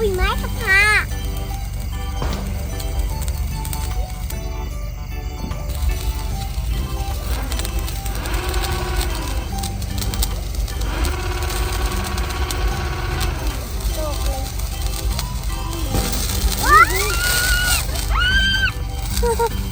อุ้ยไม้กับพามัน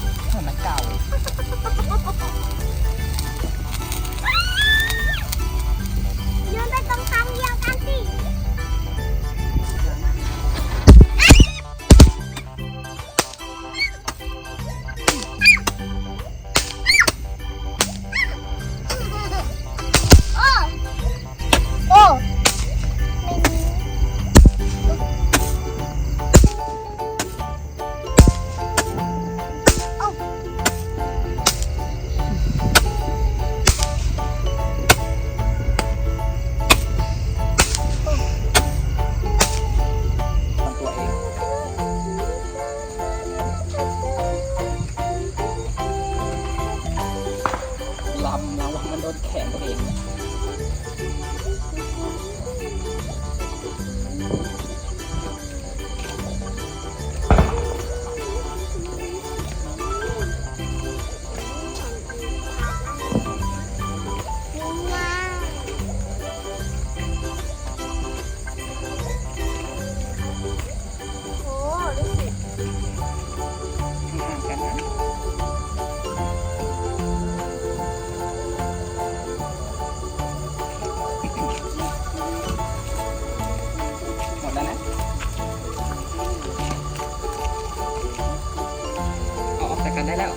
ได้แล้ว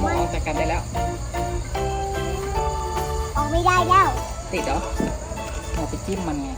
เอาออกจากกันได้แล้ว ออกไม่ได้แล้ว ติดเหรอเราไปจิ้มมันไง